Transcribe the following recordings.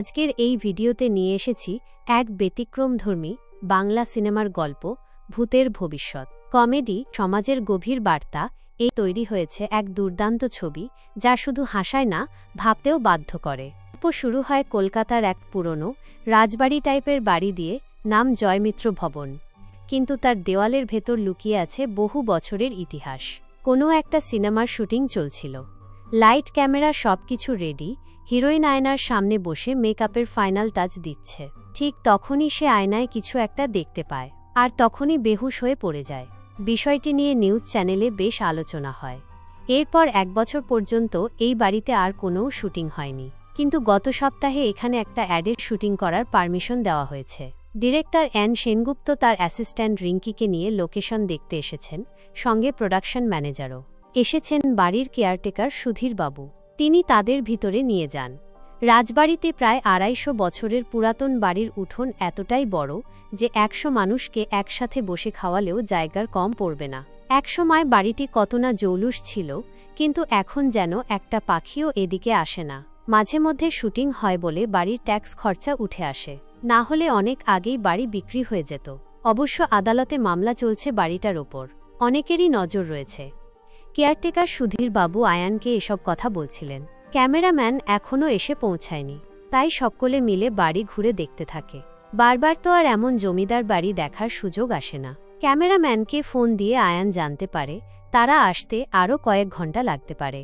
আজকের এই ভিডিওতে নিয়ে এসেছি এক ব্যতিক্রমধর্মী বাংলা সিনেমার গল্প, ভূতের ভবিষ্যৎ। কমেডি, সমাজের গভীর বার্তা এই তৈরি হয়েছে এক দুর্দান্ত ছবি, যা শুধু হাসায় না, ভাবতেও বাধ্য করে। গল্প শুরু হয় কলকাতার এক পুরনো, রাজবাড়ি টাইপের বাড়ি দিয়ে, নাম জয়মিত্র ভবন। কিন্তু তার দেওয়ালের ভেতর লুকিয়ে আছে বহু বছরের ইতিহাস। কোনো একটা সিনেমার শুটিং চলছিল। লাইট ক্যামেরা সবকিছু রেডি হিরোইন আয়নার সামনে বসে মেকআপের ফাইনাল টাচ দিচ্ছে। ঠিক তখনই সে আয়নায় কিছু একটা দেখতে পায়, আর তখনই বেহুশ হয়ে পড়ে যায়। বিষয়টি নিয়ে নিউজ চ্যানেলে বেশ আলোচনা হয়। এরপর এক বছর পর্যন্ত এই বাড়িতে আর কোনো শুটিং হয়নি। কিন্তু গত সপ্তাহে এখানে একটা অ্যাডের শুটিং করার পারমিশন দেওয়া হয়েছে। ডিরেক্টর অ্যান সেনগুপ্ত তার অ্যাসিস্ট্যান্ট রিঙ্কিকে নিয়ে লোকেশন দেখতে এসেছেন, সঙ্গে প্রোডাকশন ম্যানেজারও। এসেছেন বাড়ির কেয়ারটেকার সুধীর বাবু তিনি তাদের ভিতরে নিয়ে যান। রাজবাড়িতে প্রায় আড়াইশো বছরের পুরাতন বাড়ির উঠোন এতটাই বড় যে একশো মানুষকে একসাথে বসে খাওয়ালেও জায়গার কম পড়বে না। একসময় বাড়িটি কত না জৌলুস ছিল, কিন্তু এখন যেন একটা পাখিও এদিকে আসে না। মাঝে মধ্যে শুটিং হয় বলে বাড়ির ট্যাক্স খরচা উঠে আসে। না হলে অনেক আগেই বাড়ি বিক্রি হয়ে যেত। অবশ্য আদালতে মামলা চলছে বাড়িটার ওপর। অনেকেরই নজর রয়েছে। কেয়ারটেকার সুধীর বাবু আয়ানকে এসব কথা বলছিলেন। ক্যামেরাম্যান এখনও এসে পৌঁছায়নি, তাই সকলে মিলে বাড়ি ঘুরে দেখতে থাকে। বারবার তো আর এমন জমিদার বাড়ি দেখার সুযোগ আসে না। ক্যামেরাম্যানকে ফোন দিয়ে আয়ান জানতে পারে, তারা আসতে আরও কয়েক ঘণ্টা লাগতে পারে।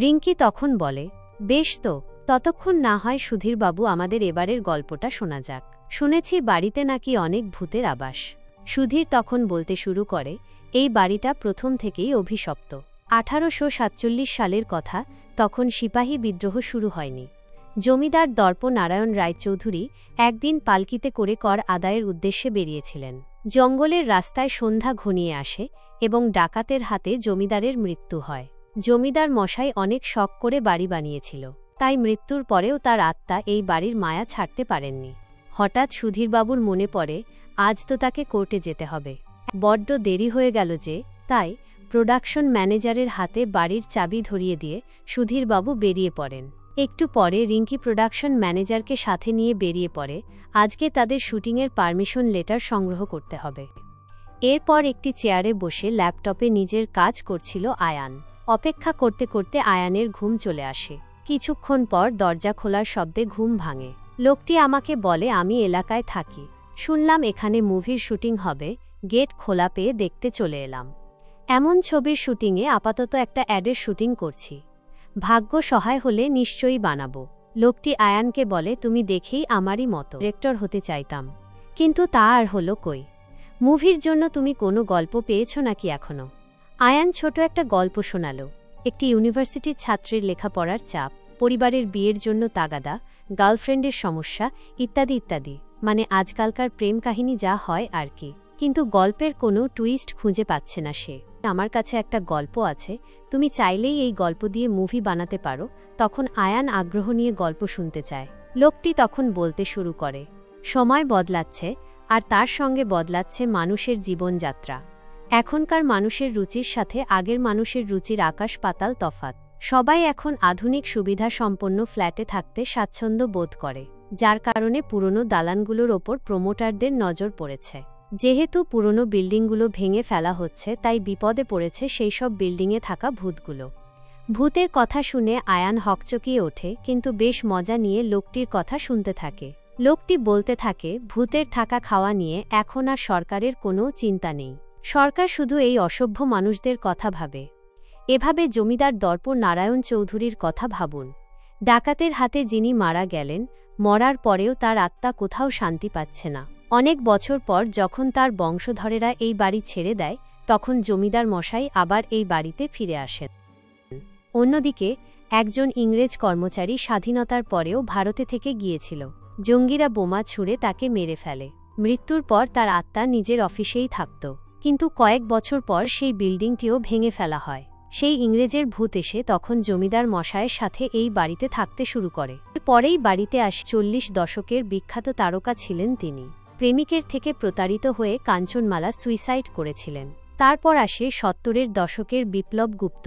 রিঙ্কি তখন বলে, বেশ তো, ততক্ষণ না হয় সুধীরবাবু আমাদের এবারের গল্পটা শোনা যাক। শুনেছি বাড়িতে নাকি অনেক ভূতের আবাস। সুধীর তখন বলতে শুরু করে এই বাড়িটা প্রথম থেকেই অভিশপ্ত। আঠারোশো সাতচল্লিশ সালের কথা, তখন সিপাহী বিদ্রোহ শুরু হয়নি। জমিদার দর্প নারায়ণ রায়চৌধুরী একদিন পালকিতে করে কর আদায়ের উদ্দেশ্যে বেরিয়েছিলেন। জঙ্গলের রাস্তায় সন্ধ্যা ঘনিয়ে আসে এবং ডাকাতের হাতে জমিদারের মৃত্যু হয়। জমিদার মশাই অনেক শখ করে বাড়ি বানিয়েছিল, তাই মৃত্যুর পরেও তার আত্মা এই বাড়ির মায়া ছাড়তে পারেননি। হঠাৎ সুধীরবাবুর মনে পড়ে, আজ তো তাকে কোর্টে যেতে হবে। বড্ড দেরি হয়ে গেল যে, তাই প্রোডাকশন ম্যানেজারের হাতে বাড়ির চাবি ধরিয়ে দিয়ে সুধীরবাবু বেরিয়ে পড়েন। একটু পরে রিঙ্কি প্রোডাকশন ম্যানেজারকে সাথে নিয়ে বেরিয়ে পড়ে। আজকে তাদের শুটিংয়ের পারমিশন লেটার সংগ্রহ করতে হবে। এরপর একটি চেয়ারে বসে ল্যাপটপে নিজের কাজ করছিল আয়ান। অপেক্ষা করতে করতে আয়ানের ঘুম চলে আসে। কিছুক্ষণ পর দরজা খোলার শব্দে ঘুম ভাঙে। লোকটি আমাকে বলে, আমি এলাকায় থাকি। শুনলাম এখানে মুভির শুটিং হবে। গেট খোলা পেয়ে দেখতে চলে এলাম। এমন ছবির শুটিংয়ে আপাতত একটা অ্যাডের শুটিং করছি। ভাগ্য সহায় হলে নিশ্চয়ই বানাবো। লোকটি আয়ানকে বলে, তুমি দেখেই আমারই মতো। ডিরেক্টর হতে চাইতাম। কিন্তু তা আর হলো কই? মুভির জন্য তুমি কোনো গল্প পেয়েছ নাকি এখনও? আয়ান ছোট একটা গল্প শোনালো। একটি ইউনিভার্সিটির ছাত্রীর লেখাপড়ার চাপ, পরিবারের বিয়ের জন্য তাগাদা, গার্লফ্রেন্ডের সমস্যা, ইত্যাদি ইত্যাদি। মানে আজকালকার প্রেম কাহিনী যা হয় আর কি। কিন্তু গল্পের কোনো টুইস্ট খুঁজে পাচ্ছে না সে। আমার কাছে একটা গল্প আছে, তুমি চাইলেই এই গল্প দিয়ে মুভি বানাতে পারো, তখন আয়ান আগ্রহ নিয়ে গল্প শুনতে চায়। লোকটি তখন বলতে শুরু করে, সময় বদলাচ্ছে, আর তার সঙ্গে বদলাচ্ছে মানুষের জীবনযাত্রা। এখনকার মানুষের রুচির সাথে আগের মানুষের রুচির আকাশ পাতাল তফাত সবাই এখন আধুনিক সুবিধা সম্পন্ন ফ্ল্যাটে থাকতে স্বাচ্ছন্দ্য বোধ করে, যার কারণে পুরনো দালানগুলোর ওপর প্রমোটারদের নজর পড়েছে। যেহেতু পুরনো বিল্ডিংগুলো ভেঙে ফেলা হচ্ছে, তাই বিপদে পড়েছে সেই সব বিল্ডিংয়ে থাকা ভূতগুলো। ভূতের কথা শুনে আয়ান হকচকিয়ে ওঠে, কিন্তু বেশ মজা নিয়ে লোকটির কথা শুনতে থাকে। লোকটি বলতে থাকে, ভূতের থাকা খাওয়া নিয়ে এখন আর সরকারের কোনো চিন্তা নেই। সরকার শুধু এই অসভ্য মানুষদের কথা ভাবে। এভাবে জমিদার দর্প নারায়ণ চৌধুরীর কথা ভাবুন। ডাকাতের হাতে যিনি মারা গেলেন, মরার পরেও তার আত্মা কোথাও শান্তি পাচ্ছে না। অনেক বছর পর যখন তার বংশধরেরা এই বাড়ি ছেড়ে দেয়, তখন জমিদার মশাই আবার এই বাড়িতে ফিরে আসেন। অন্যদিকে, একজন ইংরেজ কর্মচারী স্বাধীনতার পরেও ভারতে থেকে গিয়েছিল। জঙ্গিরা বোমা ছুঁড়ে তাকে মেরে ফেলে। মৃত্যুর পর তার আত্মা নিজের অফিসেই থাকত। কিন্তু কয়েক বছর পর সেই বিল্ডিংটিও ভেঙে ফেলা হয়। সেই ইংরেজের ভূত এসে তখন জমিদার মশায়ের সাথে এই বাড়িতে থাকতে শুরু করে। পরেই বাড়িতে আসে চল্লিশ দশকের বিখ্যাত তারকা ছিলেন তিনি। প্রেমিকের থেকে প্রতারিত হয়ে কাঞ্চনমালা সুইসাইড করেছিলেন। তারপর আসে সত্তরের দশকের বিপ্লব গুপ্ত,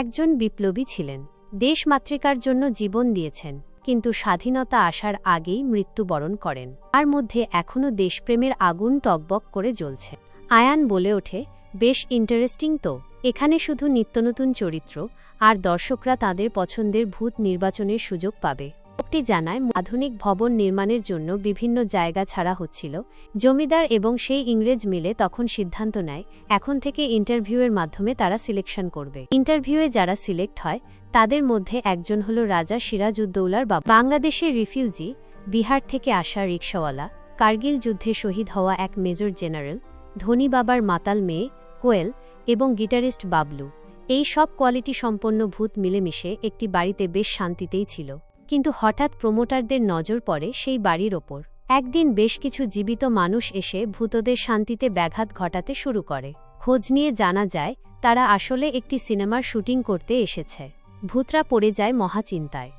একজন বিপ্লবী ছিলেন। দেশমাতৃকার জন্য জীবন দিয়েছেন, কিন্তু স্বাধীনতা আসার আগেই মৃত্যুবরণ করেন। তার মধ্যে এখনও দেশপ্রেমের আগুন টকবক করে জ্বলছে। আয়ান বলে ওঠে, বেশ ইন্টারেস্টিং তো। এখানে শুধু নিত্যনতুন চরিত্র, আর দর্শকরা তাদের পছন্দের ভূত নির্বাচনের সুযোগ পাবে। লোকটি জানায়, আধুনিক ভবন নির্মাণের জন্য বিভিন্ন জায়গা ছাড়া হচ্ছিল। জমিদার এবং সেই ইংরেজ মিলে তখন সিদ্ধান্ত নেয়, এখন থেকে ইন্টারভিউয়ের মাধ্যমে তারা সিলেকশন করবে। ইন্টারভিউয়ে যারা সিলেক্ট হয়, তাদের মধ্যে একজন হল রাজা সিরাজউদ্দৌলার বাবা। বাংলাদেশের রিফিউজি, বিহার থেকে আসা রিক্সাওয়ালা, কার্গিল যুদ্ধে শহীদ হওয়া এক মেজর জেনারেল, ধনী বাবার মাতাল মেয়ে, কোয়েল, এবং গিটারিস্ট বাবলু। এই সব কোয়ালিটি সম্পন্ন ভূত মিলেমিশে একটি বাড়িতে বেশ শান্তিতেই ছিল। কিন্তু হঠাৎ প্রমোটারদের নজর পড়ে সেই বাড়ির ওপর। একদিন বেশ কিছু জীবিত মানুষ এসে ভূতদের শান্তিতে ব্যাঘাত ঘটাতে শুরু করে। খোঁজ নিয়ে জানা যায়, তারা আসলে একটি সিনেমার শুটিং করতে এসেছে। ভূতরা পড়ে যায় মহাচিন্তায়।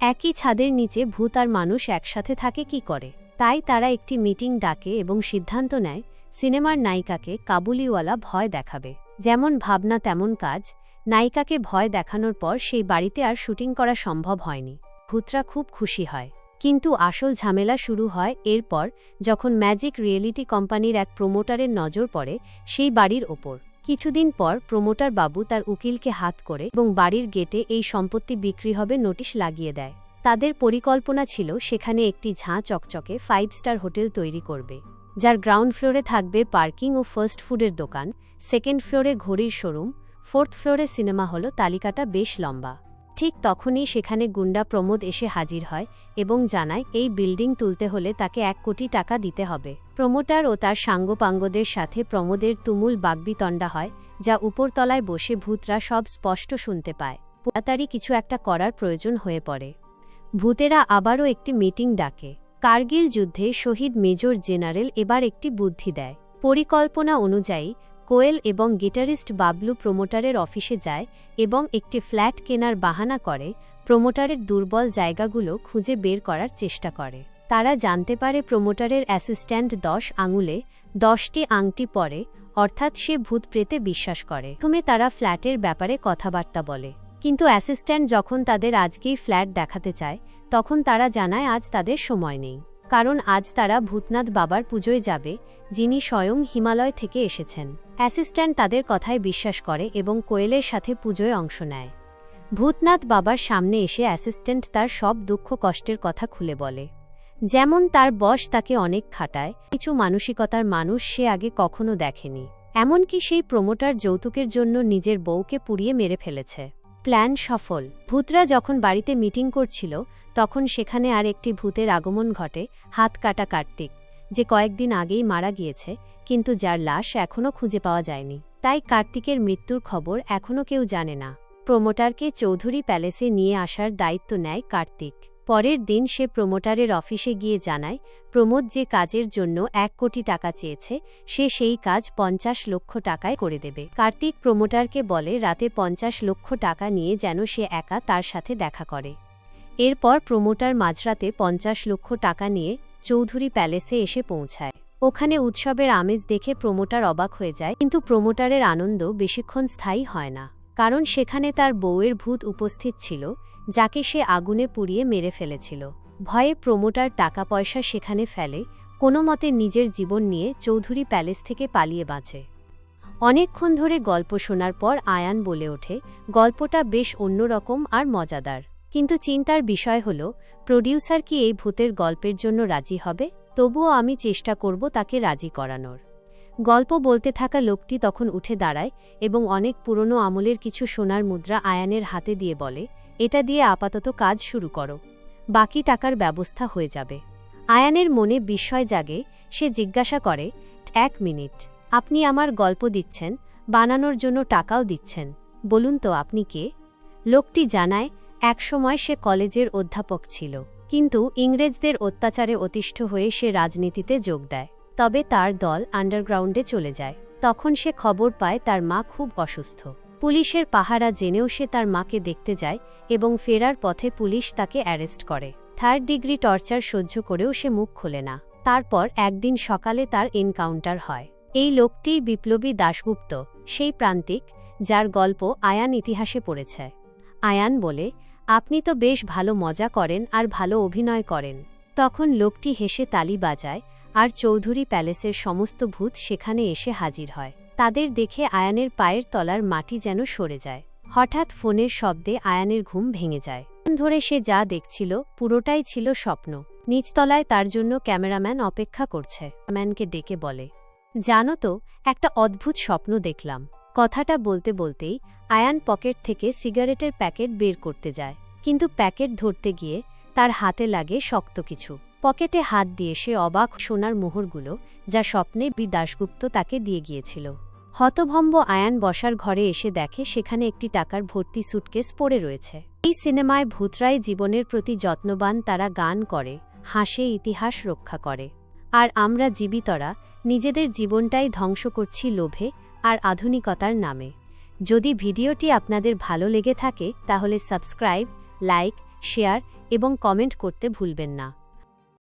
একই ছাদের নিচে ভূত আর মানুষ একসাথে থাকে কি করে? তাই তারা একটি মিটিং ডাকে এবং সিদ্ধান্ত নেয়, সিনেমার নায়িকাকে কাবুলিওয়ালা ভয় দেখাবে। যেমন ভাবনা তেমন কাজ, নায়িকাকে ভয় দেখানোর পর সেই বাড়িতে আর শুটিং করা সম্ভব হয়নি। ভূতরা খুব খুশি হয়। কিন্তু আসল ঝামেলা শুরু হয় এরপর, যখন ম্যাজিক রিয়েলিটি কোম্পানির এক প্রোমোটারের নজর পড়ে সেই বাড়ির ওপর। কিছুদিন পর প্রোমোটার বাবু তার উকিলকে হাত করে এবং বাড়ির গেটে এই সম্পত্তি বিক্রি হবে নোটিশ লাগিয়ে দেয়। তাদের পরিকল্পনা ছিল সেখানে একটি ঝাঁ চকচকে ফাইভ স্টার হোটেল তৈরি করবে, যার গ্রাউন্ড ফ্লোরে থাকবে পার্কিং ও ফার্স্ট ফুডের দোকান সেকেন্ড ফ্লোরে ঘড়ির শোরুম ফোর্থ ফ্লোরে সিনেমা হল তালিকাটা বেশ লম্বা। ঠিক তখনই সেখানে গুন্ডা প্রমোদ এসে হাজির হয় এবং জানায়, এই বিল্ডিং তুলতে হলে তাকে এক কোটি টাকা দিতে হবে। প্রমোটার ও তার সাঙ্গপাঙ্গদের সাথে প্রমোদের তুমুল বাগবিতণ্ডা হয়, যা উপরতলায় বসে ভূতরা সব স্পষ্ট শুনতে পায়। তাড়াতাড়ি কিছু একটা করার প্রয়োজন হয়ে পড়ে। ভূতেরা আবারও একটি মিটিং ডাকে। কার্গিল যুদ্ধে শহীদ মেজর জেনারেল এবার একটি বুদ্ধি দেয়। পরিকল্পনা অনুযায়ী কোয়েল এবং গিটারিস্ট বাবলু প্রোমোটারের অফিসে যায় এবং একটি ফ্ল্যাট কেনার বাহানা করে, প্রোমোটারের দুর্বল জায়গাগুলো খুঁজে বের করার চেষ্টা করে। তারা জানতে পারে প্রোমোটারের অ্যাসিস্ট্যান্ট দশ আঙুলে, দশটি আংটি পরে, অর্থাৎ সে ভূত প্রেতে বিশ্বাস করে। প্রথমে তারা ফ্ল্যাটের ব্যাপারে কথাবার্তা বলে। কিন্তু অ্যাসিস্ট্যান্ট যখন তাদের আজকেই ফ্ল্যাট দেখাতে চায়, তখন তারা জানায় আজ তাদের সময় নেই। কারণ আজ তারা ভূতনাথ বাবার পুজোয় যাবে, যিনি স্বয়ং হিমালয় থেকে এসেছেন। অ্যাসিস্ট্যান্ট তাদের কথায় বিশ্বাস করে এবং কোয়েলের সাথে পুজোয় অংশ নেয়। ভূতনাথ বাবার সামনে এসে অ্যাসিস্ট্যান্ট তার সব দুঃখ কষ্টের কথা খুলে বলে। যেমন তার বস তাকে অনেক খাটায়, কিছু মানসিকতার মানুষ সে আগে কখনো দেখেনি। এমনকি সেই প্রমোটার যৌতুকের জন্য নিজের বউকে পুড়িয়ে মেরে ফেলেছে। প্ল্যান সফল। ভূতরা যখন বাড়িতে মিটিং করছিল, তখন সেখানে আর একটি ভূতের আগমন ঘটে, হাত কাটা কার্তিক, যে কয়েকদিন আগেই মারা গিয়েছে, কিন্তু যার লাশ এখনও খুঁজে পাওয়া যায়নি। তাই কার্তিকের মৃত্যুর খবর এখনও কেউ জানে না। প্রোমোটারকে চৌধুরী প্যালেসে নিয়ে আসার দায়িত্ব নেয় কার্তিক। পরের দিন সে প্রমোটারের অফিসে গিয়ে জানায়, প্রমোদ যে কাজের জন্য এক কোটি টাকা চেয়েছে, সে সেই কাজ পঞ্চাশ লক্ষ টাকায় করে দেবে। কার্তিক প্রমোটারকে বলে, রাতে পঞ্চাশ লক্ষ টাকা নিয়ে যেন সে একা তার সাথে দেখা করে। এরপর প্রমোটার মাঝরাতে পঞ্চাশ লক্ষ টাকা নিয়ে চৌধুরী প্যালেসে এসে পৌঁছায়। ওখানে উৎসবের আমেজ দেখে প্রমোটার অবাক হয়ে যায়, কিন্তু প্রমোটারের আনন্দ বেশিক্ষণ স্থায়ী হয় না। কারণ সেখানে তার বউয়ের ভূত উপস্থিত ছিল যাকে সে আগুনে পুড়িয়ে মেরে ফেলেছিল। ভয়ে প্রমোটার টাকা পয়সা সেখানে ফেলে, কোনো মতে নিজের জীবন নিয়ে চৌধুরী প্যালেস থেকে পালিয়ে বাঁচে। অনেকক্ষণ ধরে গল্প শোনার পর আয়ান বলে ওঠে, গল্পটা বেশ অন্যরকম আর মজাদার। কিন্তু চিন্তার বিষয় হল, প্রডিউসার কি এই ভূতের গল্পের জন্য রাজি হবে? তবুও আমি চেষ্টা করব তাকে রাজি করানোর। গল্প বলতে থাকা লোকটি তখন উঠে দাঁড়ায় এবং অনেক পুরনো আমলের কিছু সোনার মুদ্রা আয়ানের হাতে দিয়ে বলে এটা দিয়ে আপাতত কাজ শুরু করো। বাকি টাকার ব্যবস্থা হয়ে যাবে। আয়ানের মনে বিস্ময় জাগে, সে জিজ্ঞাসা করে, এক মিনিট, আপনি আমার গল্প দিচ্ছেন, বানানোর জন্য টাকাও দিচ্ছেন, বলুন তো আপনি কে? লোকটি জানায়, একসময় সে কলেজের অধ্যাপক ছিল, কিন্তু ইংরেজদের অত্যাচারে অতিষ্ঠ হয়ে সে রাজনীতিতে যোগ দেয়। তবে তার দল আন্ডারগ্রাউন্ডে চলে যায়। তখন সে খবর পায় তার মা খুব অসুস্থ। পুলিশের পাহারা জেনেও সে তার মাকে দেখতে যায় এবং ফেরার পথে পুলিশ তাকে অ্যারেস্ট করে। থার্ড ডিগ্রি টর্চার সহ্য করেও সে মুখ খোলে না। তারপর একদিন সকালে তার এনকাউন্টার হয়। এই লোকটি বিপ্লবী দাশগুপ্ত, সেই প্রান্তিক, যার গল্প আয়ান ইতিহাসে পড়েছে। আয়ান বলে, আপনি তো বেশ ভালো মজা করেন আর ভালো অভিনয় করেন। তখন লোকটি হেসে তালি বাজায়, আর চৌধুরী প্যালেসের সমস্ত ভূত সেখানে এসে হাজির হয়। তাদের দেখে আয়ানের পায়ের তলার মাটি যেন সরে যায়। হঠাৎ ফোনের শব্দে আয়ানের ঘুম ভেঙে যায়। ধরে সে যা দেখছিল, পুরোটাই ছিল স্বপ্ন। নিচতলায় তার জন্য ক্যামেরাম্যান অপেক্ষা করছে। ম্যানকে ডেকে বলে, জানো তো, একটা অদ্ভুত স্বপ্ন দেখলাম। কথাটা বলতে বলতেই আয়ান পকেট থেকে সিগারেটের প্যাকেট বের করতে যায়। কিন্তু প্যাকেট ধরতে গিয়ে তার হাতে লাগে শক্ত কিছু। পকেটে হাত দিয়ে সে অবাক সোনার মোহরগুলো যা স্বপ্নে বি দাশগুপ্ত তাকে দিয়ে গিয়েছিল। হতভম্ব আয়ান বসার ঘরে এসে দেখে সেখানে একটি টাকার ভর্তি সুটকেস পড়ে রয়েছে। এই সিনেমায় ভূতরাই জীবনের প্রতি যত্নবান, তারা গান করে, হাসে, ইতিহাস রক্ষা করে। আর আমরা জীবিতরা, নিজেদের জীবনটাই ধ্বংস করছি লোভে আর আধুনিকতার নামে। যদি ভিডিওটি আপনাদের ভালো লেগে থাকে, তাহলে সাবস্ক্রাইব, লাইক, শেয়ার এবং কমেন্ট করতে ভুলবেন না।